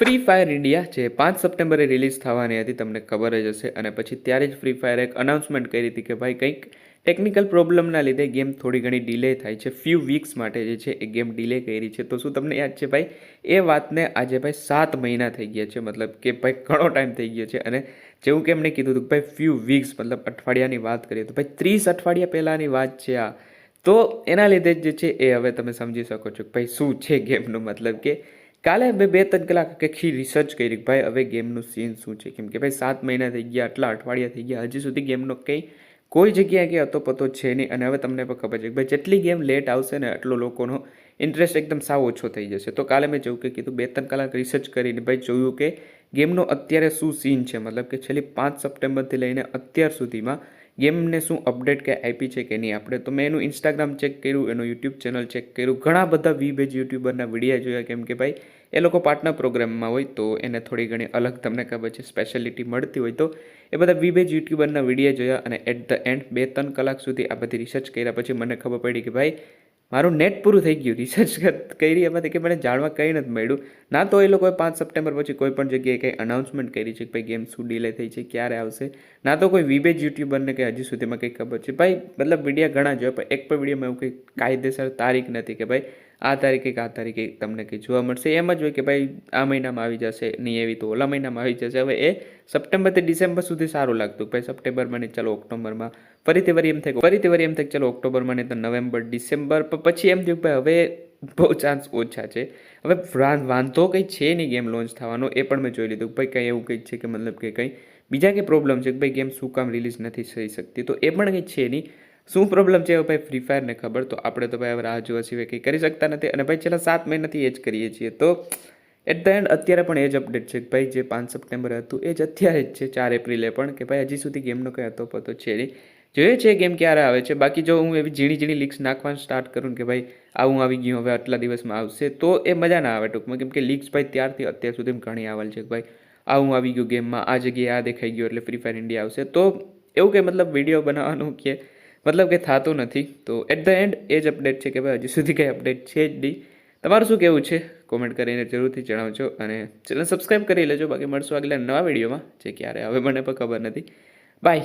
Free fire India જે પાંચ સપ્ટેમ્બરે રિલીઝ થવાની હતી, તમને ખબર જ હશે. અને પછી ત્યારે જ ફ્રી ફાયર એક અનાઉન્સમેન્ટ કરી હતી કે ભાઈ કંઈક ટેકનિકલ પ્રોબ્લેમના લીધે ગેમ થોડી ઘણી ડિલે થાય છે. ફ્યુ વીક્સ માટે જે છે એ ગેમ ડિલે કરી છે. તો શું તમને યાદ છે ભાઈ? એ વાતને આજે ભાઈ સાત મહિના થઈ ગયા છે. મતલબ કે ભાઈ ઘણો ટાઈમ થઈ ગયો છે. અને જેવું કે એમણે કીધું હતું કે ભાઈ ફ્યુ વીક્સ મતલબ અઠવાડિયાની વાત કરીએ તો ભાઈ ત્રીસ અઠવાડિયા પહેલાંની વાત છે આ. તો એના લીધે જ જે છે એ હવે તમે સમજી શકો છો કે ભાઈ શું છે ગેમનું મતલબ કે કાલે મેં બે ત્રણ કલાક આખી રિસર્ચ કરી ભાઈ હવે ગેમનું સીન શું છે? કેમ કે ભાઈ સાત મહિના થઈ ગયા, આટલા અઠવાડિયા થઈ ગયા, હજી સુધી ગેમનો કંઈ, કોઈ જગ્યાએ કે અતો પતો છે નહીં. અને હવે તમને પણ ખબર છે કે ભાઈ જેટલી ગેમ લેટ આવશે ને એટલો લોકોનો ઇન્ટરેસ્ટ એકદમ સાવ ઓછો થઈ જશે. તો કાલે મેં જેવું કે કીધું, બે ત્રણ કલાક રિસર્ચ કરીને ભાઈ જોયું કે ગેમનો અત્યારે શું સીન છે? મતલબ કે છેલ્લી પાંચ સપ્ટેમ્બરથી લઈને અત્યાર સુધીમાં ગેમને શું અપડેટ કે આપી છે કે નહીં આપણે? તો મેં એનું ઇન્સ્ટાગ્રામ ચેક કર્યું, એનું યુટ્યુબ ચેનલ ચેક કર્યું. ઘણા બધા વી યુટ્યુબરના વિડીયા જોયા કેમ કે ભાઈ, એ લોકો પાર્ટનર પ્રોગ્રામમાં હોય તો એને થોડી ઘણી અલગ તમને ખબર છે સ્પેશિયાલિટી મળતી હોય તો. એ બધા વી બેજ યુટ્યુબરના વિડીયા જોયા અને એટ ધ એન્ડ બે ત્રણ કલાક સુધી આ બધી રિસર્ચ કર્યા. પછી મને ખબર પડી કે ભાઈ મારું નેટ પૂરું થઈ ગયું રિસર્ચ કરી એમાંથી કે મને જાણવા કંઈ નથી મળ્યું. ના તો એ લોકોએ પાંચ સપ્ટેમ્બર પછી કોઈ પણ જગ્યાએ કંઈ અનાઉન્સમેન્ટ કરી છે કે ભાઈ ગેમ શું ડિલે થઈ છે, ક્યારે આવશે. ના તો કોઈ વિવેજ યુટ્યુબરને કે હજી સુધીમાં કંઈ ખબર છે. ભાઈ, મતલબ વિડીયા ઘણા જોયા પણ એક પણ વિડીયોમાં એવું કંઈ કાયદેસર તારીખ નથી કે ભાઈ આ તારીખે કે આ તારીખે તમને કંઈ જોવા મળશે. એમ જ હોય કે ભાઈ આ મહિનામાં આવી જશે, નહીં એવી તો ઓલા મહિનામાં આવી જશે. હવે એ સપ્ટેમ્બરથી ડિસેમ્બર સુધી સારું લાગતું. ભાઈ સપ્ટેમ્બરમાં નહીં ચાલો ઓક્ટોબરમાં ફરીથી વરી એમ થાય ફરીથી વરી એમ થાય ચાલો ઓક્ટોબરમાં નહીં તો નવેમ્બર, ડિસેમ્બર. પછી એમ થયું ભાઈ હવે બહુ ચાન્સ ઓછા છે. હવે વાંધો કંઈ છે નહીં ગેમ લોન્ચ થવાનો, એ પણ મેં જોઈ લીધું ભાઈ કંઈ એવું કંઈ છે કે મતલબ કે કંઈ બીજા કંઈ પ્રોબ્લેમ છે કે ભાઈ ગેમ શું કામ રિલીઝ નથી થઈ શકતી. તો એ પણ કંઈ છે નહીં. શું પ્રોબ્લેમ છે? ભાઈ ફ્રી ફાયરને ખબર? તો આપણે તો ભાઈ હવે રાહ જોવા સિવાય કંઈ કરી શકતા નથી અને ભાઈ, છેલ્લા સાત મહિનાથી એ જ કરીએ છીએ. તો એટ ધ એન્ડ અત્યારે પણ એ જ અપડેટ છે ભાઈ, જે પાંચ સપ્ટેમ્બર હતું, એ જ અત્યારે જ છે, ચાર એપ્રિલે પણ કે ભાઈ, હજી સુધી ગેમનો કંઈ હતો પતો છે નહીં. જોઈએ છે ગેમ ક્યારે આવે છે. બાકી જો હું એવી ઝીણી ઝીણી લીક્સ નાખવાનું સ્ટાર્ટ કરું કે ભાઈ, આવું આવી ગયું, હવે આટલા દિવસમાં આવશે, તો એ મજા ના આવે ટૂંકમાં. કેમ કે લીક્સ ભાઈ ત્યારથી અત્યાર સુધી ઘણી આવેલ છે ભાઈ, આવું આવી ગયું ગેમમાં આ જગ્યાએ આ દેખાઈ ગયું એટલે ફ્રી ફાયર ઇન્ડિયા આવશે. તો એવું કે મતલબ વીડિયો બનાવવાનું કે મતલબ કે થતું નથી. તો એટ ધ એન્ડ એ જ અપડેટ છે કે ભાઈ હજુ સુધી કંઈ અપડેટ છે જ નહીં. તમારું શું કહેવું છે? કોમેન્ટ કરીને જરૂરથી જણાવજો અને ચેનલ સબસ્ક્રાઈબ કરી લેજો. બાકી મળશું આગલા નવા વિડીયોમાં જે ક્યારે હવે મને પણ ખબર નથી. બાય